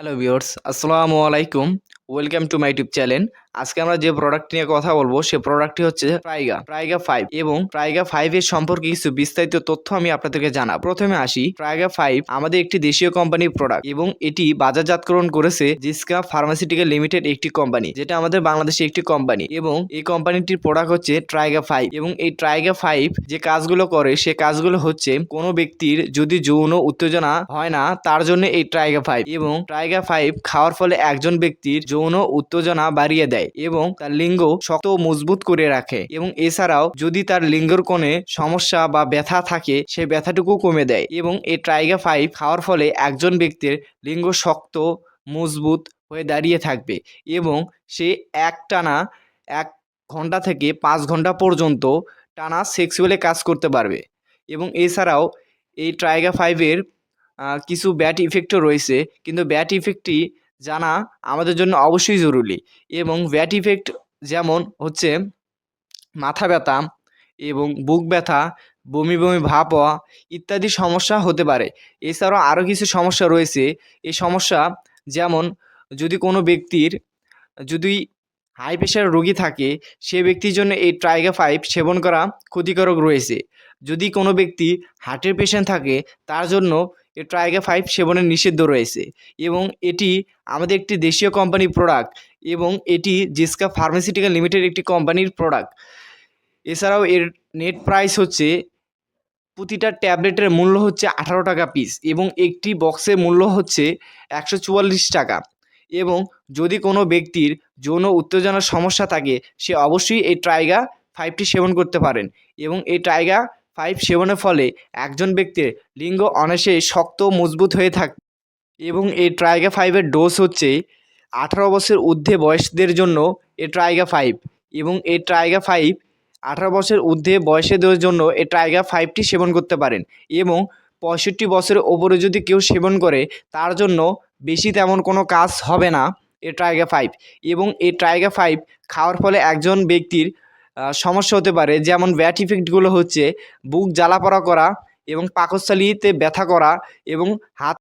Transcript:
Hello viewers আসসালামু আলাইকুম welcome to my YouTube channel আজকে আমরা যে প্রোডাক্ট নিয়ে কথা বলব, সে প্রোডাক্টটি হচ্ছে প্রাইগা প্রাইগা ফাইভ এবং প্রাইগা ফাইভ এর সম্পর্কে কিছু বিস্তারিত তথ্য আমি আপনাদেরকে জানাব। প্রথমে আসি প্রাইগা ফাইভ আমাদের একটি দেশীয় কোম্পানির প্রোডাক্ট এবং এটি বাজারজাতকরণ করেছে জিসকা ফার্মাসিউটিক্যাল লিমিটেড একটি কোম্পানি যেটা আমাদের বাংলাদেশে একটি কোম্পানি এবং এই কোম্পানিটির প্রোডাক্ট হচ্ছে ট্রাইগা ফাইভ এবং এই ট্রাইগা ফাইভ যে কাজগুলো করে, সে কাজগুলো হচ্ছে কোনো ব্যক্তির যদি যৌন উত্তেজনা হয় না, তার জন্য এই ট্রাইগা ফাইভ এবং ট্রাইগা ফাইভ খাওয়ার ফলে একজন ব্যক্তির যৌন উত্তেজনা বাড়িয়ে দেয়। এবং তার লিঙ্গ শক্ত মজবুত করে রাখে এবং এছাড়াও যদি তার লিঙ্গর কোণে সমস্যা বা ব্যথা থাকে, সে ব্যথাটুকু কমে দেয় এবং এই ট্রাইগা ফাইভ খাওয়ার ফলে একজন ব্যক্তির লিঙ্গ শক্ত, মজবুত হয়ে দাঁড়িয়ে থাকবে এবং সে একটানা এক ঘণ্টা থেকে পাঁচ ঘণ্টা পর্যন্ত টানা সেক্সুয়ালে কাজ করতে পারবে এবং এছাড়াও এই ট্রাইগা ফাইভের কিছু ব্যাড ইফেক্টও রয়েছে। কিন্তু ব্যাড ইফেক্টটি জানা আমাদের জন্য অবশ্যই জরুরি। এবং ব্যাড ইফেক্ট যেমন হচ্ছে মাথা ব্যথা এবং বুক ব্যথা, বমি বমি ভাব হওয়া ইত্যাদি সমস্যা হতে পারে। এছাড়াও আরও কিছু সমস্যা রয়েছে। এই সমস্যা যেমন যদি কোনো ব্যক্তির যদি হাই প্রেশার রোগী থাকে, সে ব্যক্তির জন্য এই ট্রাইগা ফাইভ সেবন করা ক্ষতিকারক রয়েছে। যদি কোনো ব্যক্তি হার্টের পেশেন্ট থাকে, তার জন্য ট্রাইগা ফাইভ সেবনের নিষিদ্ধ রয়েছে। এবং এটি আমাদের একটি দেশীয় কোম্পানির প্রোডাক্ট এবং এটি জিসকা ফার্মাসিউটিক্যাল লিমিটেড একটি কোম্পানির প্রোডাক্ট এছাড়াও এর নেট প্রাইস হচ্ছে প্রতিটা ট্যাবলেটের মূল্য হচ্ছে আঠারো টাকা পিস এবং একটি বক্সের মূল্য হচ্ছে একশো চুয়াল্লিশ টাকা। এবং যদি কোনো ব্যক্তির যৌন উত্তেজনার সমস্যা থাকে, সে অবশ্যই এই ট্রাইগা ফাইভটি সেবন করতে পারেন। এবং এই ট্রাইগা ফাইভ সেবনের ফলে একজন ব্যক্তির লিঙ্গ অনায়াসেই শক্ত মজবুত হয়ে থাকে এবং এই ট্রাইগা ফাইভের ডোজ হচ্ছে আঠারো বছর ঊর্ধ্বে বয়সদের জন্য এ ট্রাইগা ফাইভ এবং এই ট্রাইগা ফাইভ আঠারো বছর ঊর্ধ্বে বয়সেদের জন্য এই ট্রাইগা ফাইভটি সেবন করতে পারেন। এবং পঁয়ষট্টি বছরের ওপরে যদি কেউ সেবন করে, তার জন্য বেশি তেমন কোনো কাজ হবে না এ ট্রাইগা ফাইভ এবং এই ট্রাইগা ফাইভ খাওয়ার ফলে একজন ব্যক্তির সমস্যা হতে পারে। যেমন ব্যাট ইফেক্টগুলো হচ্ছে, বুক জ্বালা পড়া করা এবং পাকস্থলীতে ব্যথা করা এবং হাত